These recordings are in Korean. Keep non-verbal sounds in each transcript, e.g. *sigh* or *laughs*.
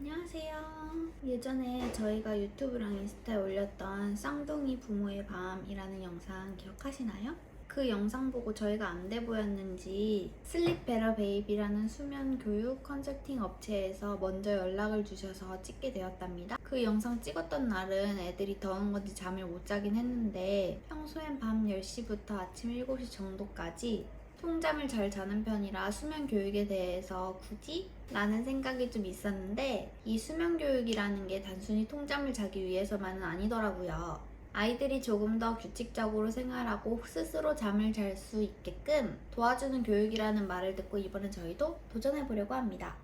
안녕하세요. 예전에 저희가 유튜브랑 인스타에 올렸던 쌍둥이 부모의 밤이라는 영상 기억하시나요? 그 영상 보고 저희가 안 돼 보였는지 슬립 베러 베이비라는 수면 교육 컨설팅 업체에서 먼저 연락을 주셔서 찍게 되었답니다. 그 영상 찍었던 날은 애들이 더운 건지 잠을 못 자긴 했는데 평소엔 밤 10시부터 아침 7시 정도까지 통잠을 잘 자는 편이라 수면 교육에 대해서 굳이? 라는 생각이 좀 있었는데 이 수면 교육이라는 게 단순히 통잠을 자기 위해서만은 아니더라고요. 아이들이 조금 더 규칙적으로 생활하고 스스로 잠을 잘 수 있게끔 도와주는 교육이라는 말을 듣고 이번엔 저희도 도전해 보려고 합니다.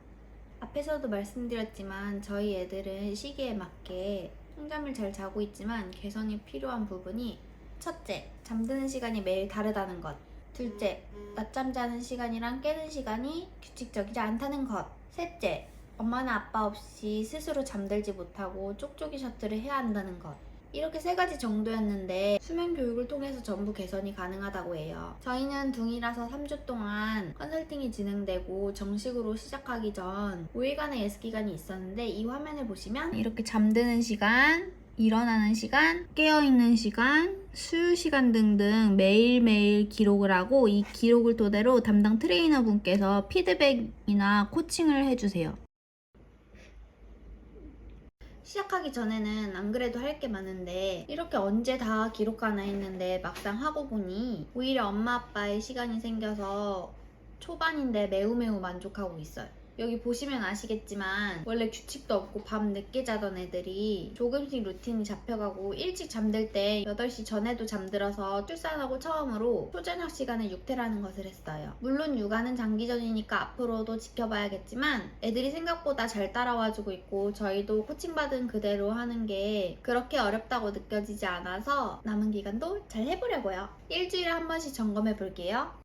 앞에서도 말씀드렸지만 저희 애들은 시기에 맞게 통잠을 잘 자고 있지만 개선이 필요한 부분이 첫째, 잠드는 시간이 매일 다르다는 것. 둘째, 낮잠 자는 시간이랑 깨는 시간이 규칙적이지 않다는 것. 셋째, 엄마나 아빠 없이 스스로 잠들지 못하고 쪽쪽이 셔틀을 해야 한다는 것. 이렇게 세 가지 정도였는데 수면 교육을 통해서 전부 개선이 가능하다고 해요. 저희는 둥이라서 3주 동안 컨설팅이 진행되고 정식으로 시작하기 전 5일간의 예습 기간이 있었는데 이 화면을 보시면 이렇게 잠드는 시간, 일어나는 시간, 깨어있는 시간, 수유 시간 등등 매일매일 기록을 하고 이 기록을 토대로 담당 트레이너 분께서 피드백이나 코칭을 해주세요. 시작하기 전에는 안 그래도 할 게 많은데 이렇게 언제 다 기록하나 했는데 막상 하고 보니 오히려 엄마 아빠의 시간이 생겨서 초반인데 매우 매우 만족하고 있어요. 여기 보시면 아시겠지만 원래 규칙도 없고 밤 늦게 자던 애들이 조금씩 루틴이 잡혀가고 일찍 잠들 때 8시 전에도 잠들어서 출산하고 처음으로 초저녁 시간에 육퇴라는 것을 했어요. 물론 육아는 장기전이니까 앞으로도 지켜봐야겠지만 애들이 생각보다 잘 따라와주고 있고 저희도 코칭받은 그대로 하는 게 그렇게 어렵다고 느껴지지 않아서 남은 기간도 잘 해보려고요. 일주일에 한 번씩 점검해 볼게요.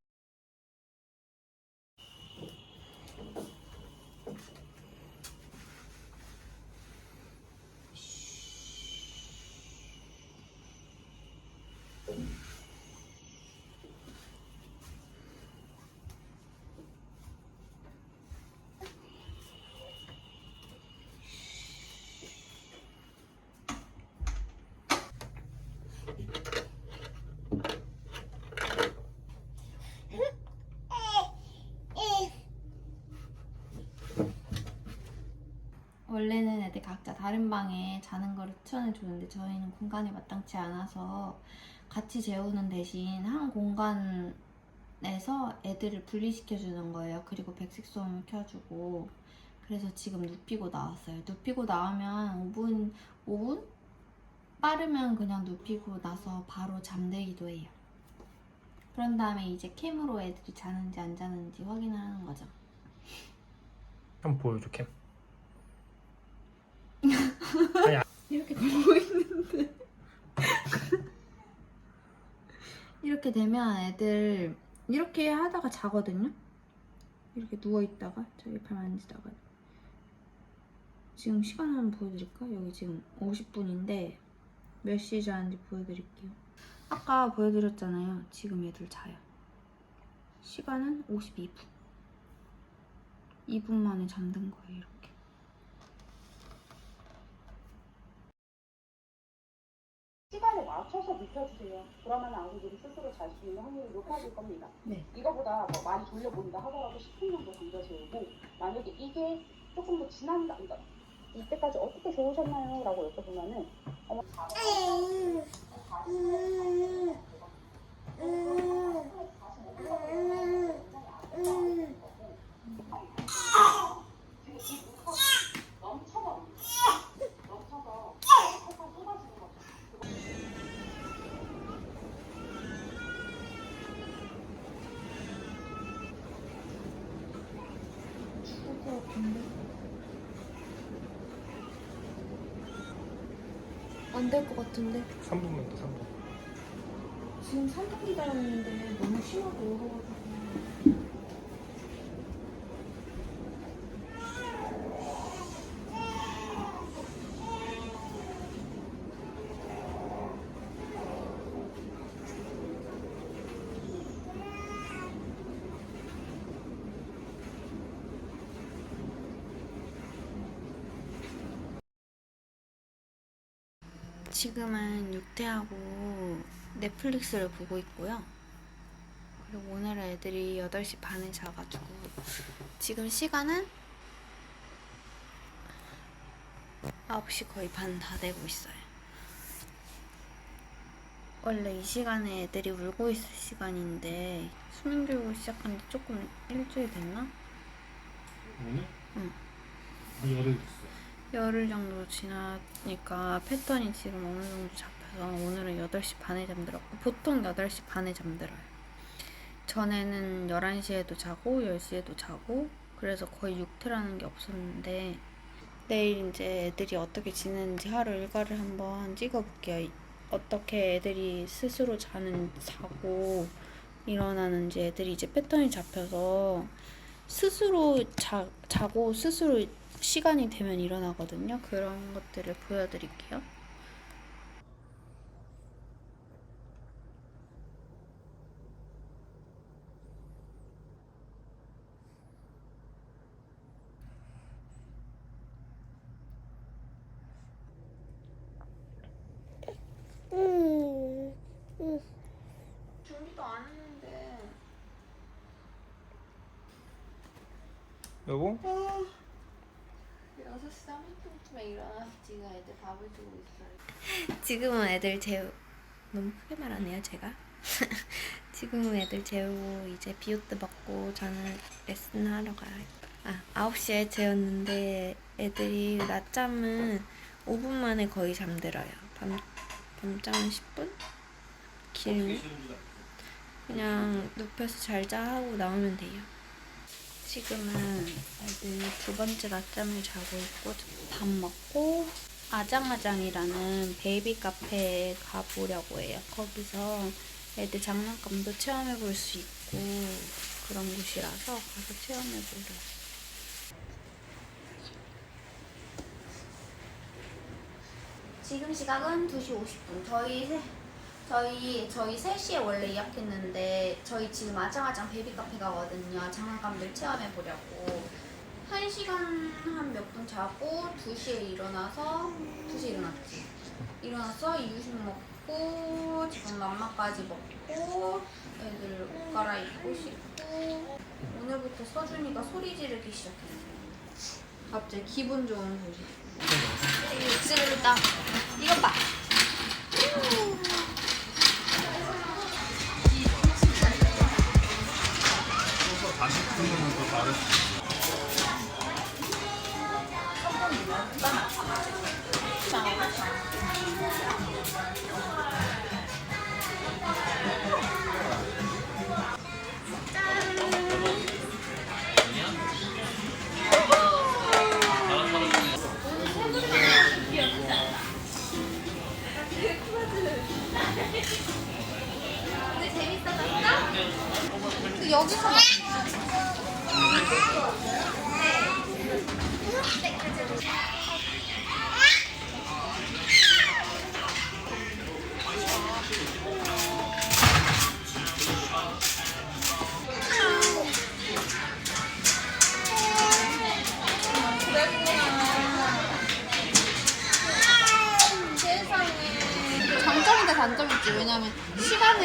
원래는 애들 각자 다른 방에 자는 거를 추천해 주는데 저희는 공간이 마땅치 않아서 같이 재우는 대신 한 공간에서 애들을 분리시켜 주는 거예요. 그리고 백색 소음을 켜주고 그래서 지금 눕히고 나왔어요. 눕히고 나오면 5분 5분 빠르면 그냥 눕히고 나서 바로 잠들기도 해요. 그런 다음에 이제 캠으로 애들이 자는지 안 자는지 확인을 하는 거죠. 한번 보여줘 캠. *laughs* 이렇게 걸고 있는데. *laughs* 이렇게 되면 애들 이렇게 하다가 자거든요? 이렇게 누워있다가 저기 발 만지다가. 지금 시간 한번 보여드릴까? 여기 지금 50분인데 몇 시에 자는지 보여드릴게요. 아까 보여드렸잖아요. 지금 애들 자요. 시간은 52분. 2분 만에 잠든 거예요 이렇게 시간에 맞춰서 그러면 아이들이 스스로 잘 수 있는 확률이 높아질 겁니다. 네. 이거보다 뭐 많이 돌려본다 하더라도 10분 정도 던져 세우고 만약에 이게 조금 더 지난다, 그러니까 이때까지 어떻게 좋으셨나요? 라고 여쭤보면은 어머 넘 같은데? 안 될 것 같은데? 3분만 더 3분. 지금 3분 기다렸는데 너무 얼어가지고 지금은 육퇴하고 넷플릭스를 보고 있고요. 그리고 오늘은 애들이 8시 반에 자가지고 지금 시간은 9시 거의 반 다 되고 있어요. 원래 이 시간에 애들이 울고 있을 시간인데 수능 교육을 시작한 지 조금 일주일 됐나? 오늘? 응. 한 열흘 됐어. 열흘 정도 지나니까 패턴이 지금 어느 정도 잡혀서 오늘은 8시 반에 잠들었고 보통 8시 반에 잠들어요. 전에는 11시에도 자고 10시에도 자고 그래서 거의 육퇴라는 게 없었는데 내일 이제 애들이 어떻게 지내는지 하루 일과를 한번 찍어볼게요. 어떻게 애들이 스스로 자는 자고 일어나는지 애들이 이제 패턴이 잡혀서 스스로 자, 자고 스스로 시간이 되면 일어나거든요. 그런 것들을 보여드릴게요. 준비도 안 했는데. 여보? 6시 30분쯤에 일어나서 지금 애들 밥을 주고 있어요. 지금은 애들 재우 너무 크게 말하네요 제가. *laughs* 지금은 애들 재우고 이제 비오트 먹고 저는 레슨 하러 가요. 아 9시에 재웠는데 애들이 낮잠은 5분 만에 거의 잠들어요. 밤 밤잠은 10분? 길면 그냥 눕혀서 잘 자 하고 나오면 돼요. 지금은 애들 두 번째 낮잠을 자고 있고 밥 먹고 아장아장이라는 베이비 카페에 가보려고 해요. 거기서 애들 장난감도 체험해 볼 수 있고 그런 곳이라서 가서 체험해 보려고. 지금 시각은 2시 50분. 저희 세, 저희 저희 3시에 원래 예약했는데 저희 지금 아장아장 베이비 카페 가거든요. 장난감들 체험해 보려고. 1시간 한 몇 분 자고 2시에 일어나서 2시에 일어났지. 일어나서 이유식 먹고 지금 맘마까지 먹고 애들 옷 갈아입고 씻고 오늘부터 서준이가 소리 지르기 시작했어요. 갑자기 기분 좋은 소리. 지르다 이것 봐. 근데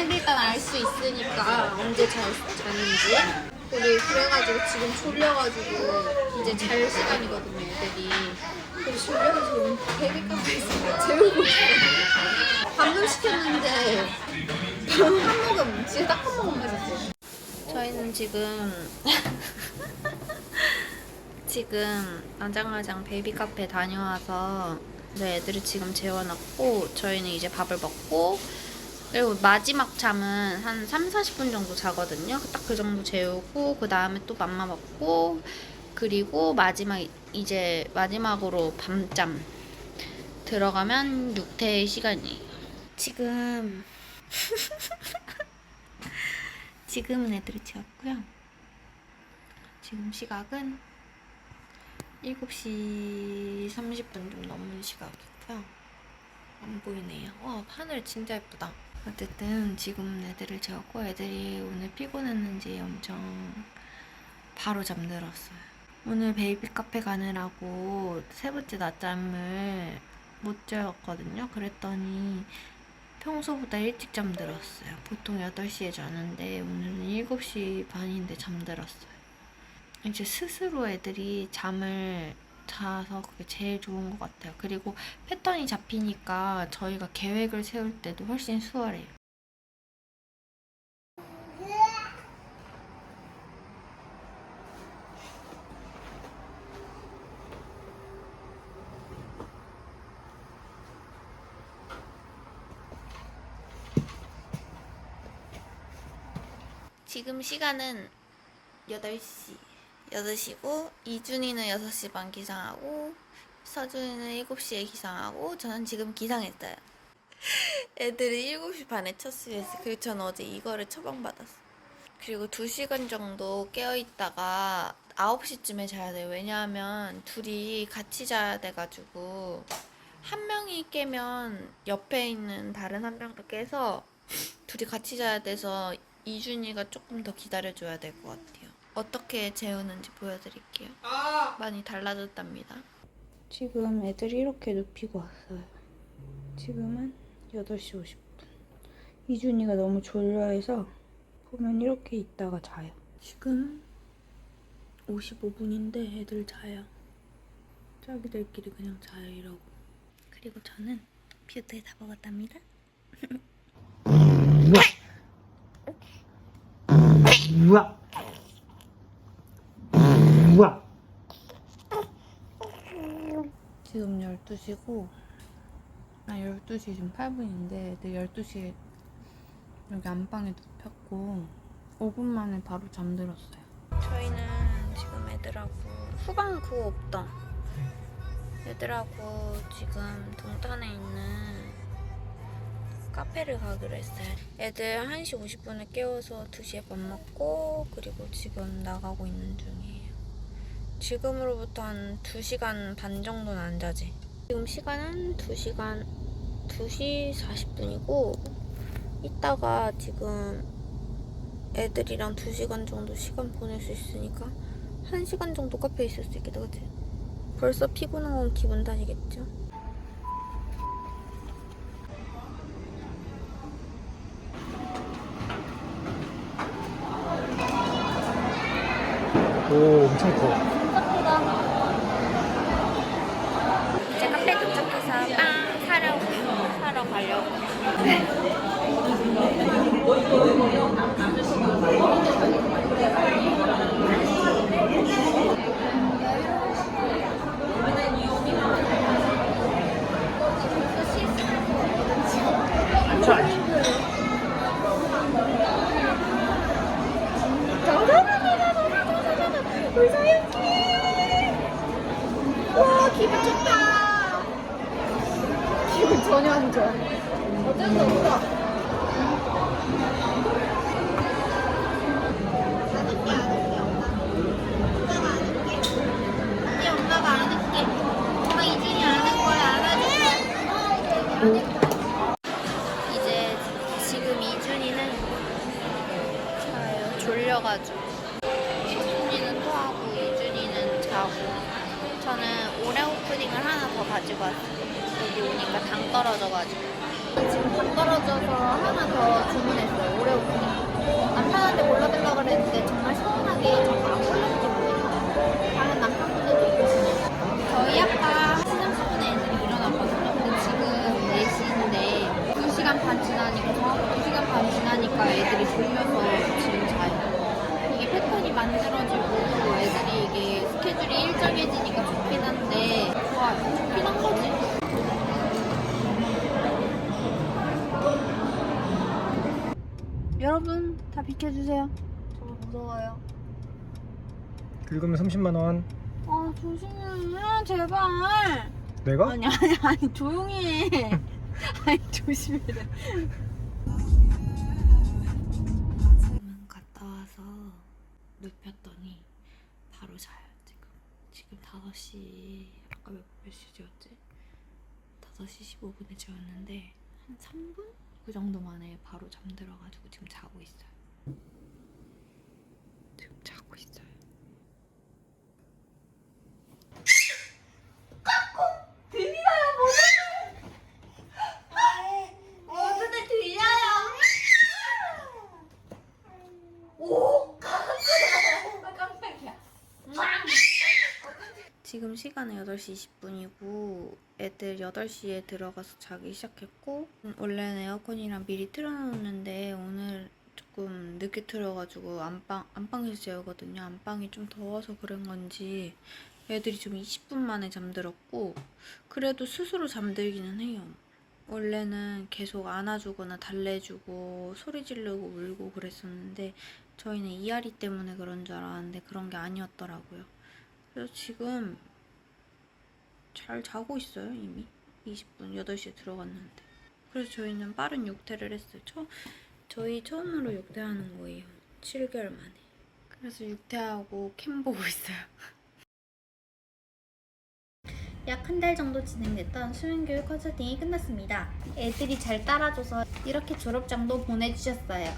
시간을 일단 알 수 있으니까 언제 잘 자는지. 우리 그래가지고 지금 졸려가지고 이제 잘 시간이거든요, 애들이. 그래서 졸려가지고 베이비 카페에서 *laughs* 재우고 있어. 방금 시켰는데 한 모금 진짜 딱 한 모금 마셨어. 저희는 지금 *laughs* 지금 아장아장 베이비 카페 다녀와서 네, 애들을 지금 재워놨고 저희는 이제 밥을 먹고 그리고 마지막 잠은 한 3, 40분 정도 자거든요. 딱 그 정도 재우고 그 다음에 또 맘마 먹고 그리고 마지막 이제 마지막으로 밤잠 들어가면 6태 시간이에요. 지금 *laughs* 지금은 애들을 재웠고요. 지금 시각은 7시 30분 좀 넘은 시각이고요. 안 보이네요. 와, 하늘 진짜 예쁘다. 어쨌든 지금 애들을 재웠고 애들이 오늘 피곤했는지 엄청 바로 잠들었어요. 오늘 베이비 카페 가느라고 세 번째 낮잠을 못 재웠거든요. 그랬더니 평소보다 일찍 잠들었어요. 보통 8시에 자는데 오늘은 7시 반인데 잠들었어요. 이제 스스로 애들이 잠을 자서 그게 제일 좋은 것 같아요. 그리고 패턴이 잡히니까 저희가 계획을 세울 때도 훨씬 수월해요. 지금 시간은 8시. 8시고, 이준이는 6시 반 기상하고, 서준이는 7시에 기상하고, 저는 지금 기상했어요. *laughs* 애들이 7시 반에 첫 수였어요. 그리고 저는 어제 이거를 처방받았어요. 그리고 2시간 정도 깨어있다가 9시쯤에 자야 돼요. 왜냐하면 둘이 같이 자야 돼가지고, 한 명이 깨면 옆에 있는 다른 한 명도 깨서 둘이 같이 자야 돼서 이준이가 조금 더 기다려줘야 될 것 같아요. 어떻게 재우는지 보여드릴게요. 많이 달라졌답니다. 지금 애들이 이렇게 눕히고 왔어요. 지금은 8시 50분. 이준이가 너무 졸려해서 보면 이렇게 있다가 자요. 지금 55분인데 애들 자요. 자기들끼리 그냥 자요 이러고. 그리고 저는 뷰트에 다 먹었답니다. *laughs* *laughs* 우와. 우와. 지금 12시고 아 12시 지금 8분인데 애들 12시에 여기 안방에 눕혔고 5분 만에 바로 잠들었어요. 저희는 지금 애들하고 후방 그거 없다. 애들하고 지금 동탄에 있는 카페를 가기로 했어요. 애들 1시 50분에 깨워서 2시에 밥 먹고 그리고 지금 나가고 있는 중이에요 지금으로부터 한 2시간 반 정도는 안 자지. 지금 시간은 2시간 2시 40분이고 이따가 지금 애들이랑 2시간 정도 시간 보낼 수 있으니까 1시간 정도 카페에 있을 수 있겠다 그치? 벌써 피곤한 건 기분 탓이겠죠? 오, 엄청 커. 졸려가지고. 이준이는 토하고 이준이는 자고. 저는 오레오 푸딩을 하나 더 가지고 왔어요. 여기 오니까 당 떨어져가지고. 지금 당 떨어져서 하나 더 주문했어요 오레오 푸딩 남편한테 골라달라 그랬는데 정말 서운하게 자꾸 안 골랐는지 모르겠어요. 다른 남편분들도 있으시네요. 저희 아까 30분에 애들이 일어났거든요. 근데 지금 4시인데 2시간 반 지나니까 정확히 2시간 반 지나니까 애들이 졸려서 패턴이 만들어지고 애들이 이게 스케줄이 일정해지니까 좋긴 한데 좋아요. 좋긴 한 거지. 여러분 다 비켜주세요. 저 무서워요. 긁으면 30만 원. 아 조심해 제발. 내가? 아니 아니 아니 조용히 해. *laughs* 아니 조심해. 5시 아까 몇, 몇 시였지? 5시 15분에 재웠는데 한 3분? 그 정도 만에 바로 잠들어가지고 지금 자고 있어요. 지금 자고 있어요. 들리나요? 뭐죠? 시간은 8시 20분이고 애들 8시에 들어가서 자기 시작했고 음, 원래는 에어컨이랑 미리 틀어놓는데 오늘 조금 늦게 틀어가지고 안방, 안방에서 재우거든요. 안방이 좀 더워서 그런 건지 애들이 좀 20분 만에 잠들었고 그래도 스스로 잠들기는 해요. 원래는 계속 안아주거나 달래주고 소리 지르고 울고 그랬었는데 저희는 이아리 때문에 그런 줄 알았는데 그런 게 아니었더라고요. 그래서 지금 잘 자고 있어요 이미. 20분 8시에 들어갔는데. 그래서 저희는 빠른 육퇴를 했어요. 처, 저희 처음으로 육퇴하는 거예요. 7개월 만에. 그래서 육퇴하고 캠 보고 있어요. *laughs* 약 한 달 정도 진행됐던 수면교육 컨설팅이 끝났습니다. 애들이 잘 따라줘서 이렇게 졸업장도 보내주셨어요.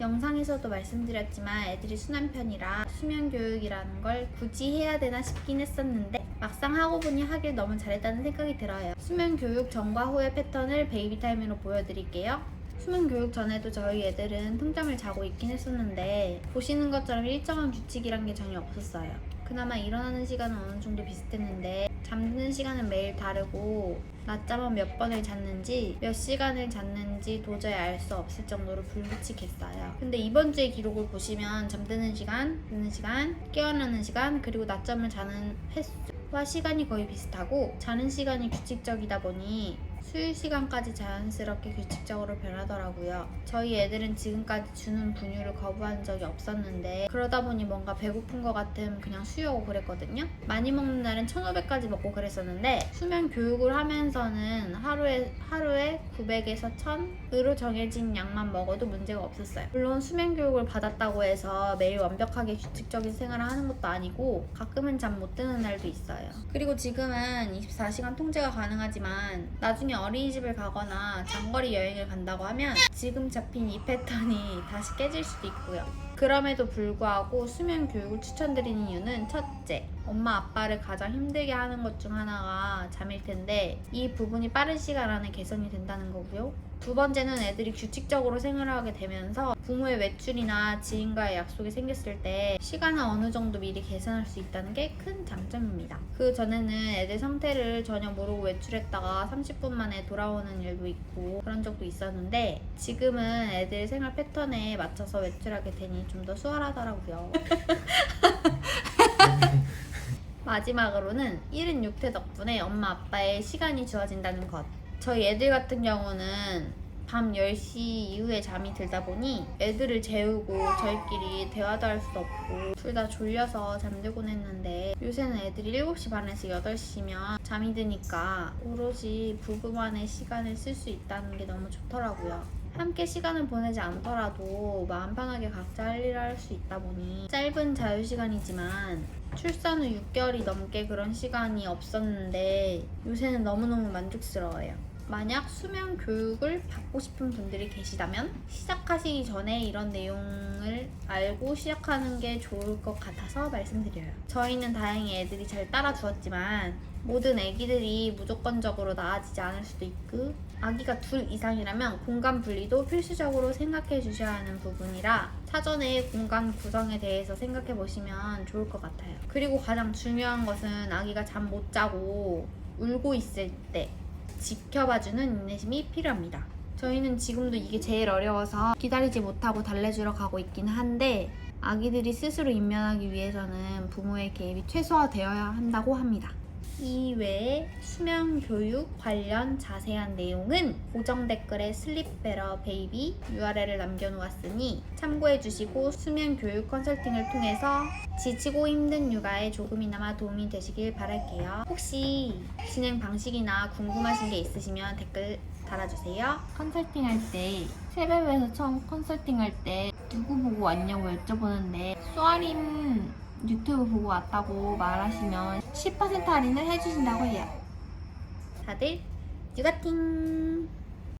영상에서도 말씀드렸지만 애들이 순한 편이라 수면교육이라는 걸 굳이 해야 되나 싶긴 했었는데 막상 하고 보니 하길 너무 잘했다는 생각이 들어요. 수면 교육 전과 후의 패턴을 베이비 타임으로 보여드릴게요. 수면 교육 전에도 저희 애들은 통잠을 자고 있긴 했었는데 보시는 것처럼 일정한 규칙이란 게 전혀 없었어요. 그나마 일어나는 시간은 어느 정도 비슷했는데 잠드는 시간은 매일 다르고 낮잠은 몇 번을 잤는지 몇 시간을 잤는지 도저히 알 수 없을 정도로 불규칙했어요. 근데 이번 주의 기록을 보시면 잠드는 시간, 드는 시간, 깨어나는 시간, 그리고 낮잠을 자는 횟수와 시간이 거의 비슷하고 자는 시간이 규칙적이다 보니 수유 시간까지 자연스럽게 규칙적으로 변하더라고요. 저희 애들은 지금까지 주는 분유를 거부한 적이 없었는데 그러다 보니 뭔가 배고픈 것 같으면 그냥 수유하고 그랬거든요. 많이 먹는 날은 1,500까지 먹고 그랬었는데 수면 교육을 하면서는 하루에 하루에 900에서 1000으로 정해진 양만 먹어도 문제가 없었어요. 물론 수면 교육을 받았다고 해서 매일 완벽하게 규칙적인 생활을 하는 것도 아니고 가끔은 잠 못 드는 날도 있어요. 그리고 지금은 24시간 통제가 가능하지만 나중에 어린이집을 가거나 장거리 여행을 간다고 하면 지금 잡힌 이 패턴이 다시 깨질 수도 있고요. 그럼에도 불구하고 수면 교육을 추천드리는 이유는 첫째, 엄마 아빠를 가장 힘들게 하는 것 중 하나가 잠일 텐데 이 부분이 빠른 시간 안에 개선이 된다는 거고요. 두 번째는 애들이 규칙적으로 생활하게 되면서 부모의 외출이나 지인과의 약속이 생겼을 때 시간을 어느 정도 미리 계산할 수 있다는 게 큰 장점입니다. 그 전에는 애들 상태를 전혀 모르고 외출했다가 30분 만에 돌아오는 일도 있고 그런 적도 있었는데 지금은 애들 생활 패턴에 맞춰서 외출하게 되니 좀 더 수월하더라고요. *laughs* 마지막으로는 1인 6태 덕분에 엄마 아빠의 시간이 주어진다는 것. 저희 애들 같은 경우는 밤 10시 이후에 잠이 들다 보니 애들을 재우고 저희끼리 대화도 할 수 없고 둘 다 졸려서 잠들곤 했는데 요새는 애들이 7시 반에서 8시면 잠이 드니까 오롯이 부부만의 시간을 쓸 수 있다는 게 너무 좋더라고요. 함께 시간을 보내지 않더라도 마음 편하게 각자 할 일을 할 수 있다 보니 짧은 자유시간이지만 출산 후 6개월이 넘게 그런 시간이 없었는데 요새는 너무너무 만족스러워요. 만약 수면 교육을 받고 싶은 분들이 계시다면 시작하시기 전에 이런 내용을 알고 시작하는 게 좋을 것 같아서 말씀드려요. 저희는 다행히 애들이 잘 따라주었지만 모든 애기들이 무조건적으로 나아지지 않을 수도 있고 아기가 둘 이상이라면 공간 분리도 필수적으로 생각해 주셔야 하는 부분이라 사전에 공간 구성에 대해서 생각해 보시면 좋을 것 같아요. 그리고 가장 중요한 것은 아기가 잠 못 자고 울고 있을 때 지켜봐주는 인내심이 필요합니다. 저희는 지금도 이게 제일 어려워서 기다리지 못하고 달래주러 가고 있긴 한데 아기들이 스스로 인면하기 위해서는 부모의 개입이 최소화되어야 한다고 합니다. 이외에 수면 교육 관련 자세한 내용은 고정 댓글에 슬립베러 베이비 URL을 남겨놓았으니 참고해 주시고 수면 교육 컨설팅을 통해서 지치고 힘든 육아에 조금이나마 도움이 되시길 바랄게요. 혹시 진행 방식이나 궁금하신 게 있으시면 댓글 달아주세요. 컨설팅 할 때, 세베베에서 처음 컨설팅 할 때 누구 보고 왔냐고 여쭤보는데 쏘아림 유튜브 보고 왔다고 말하시면 10% 할인을 해주신다고 해요. 다들 육아팅!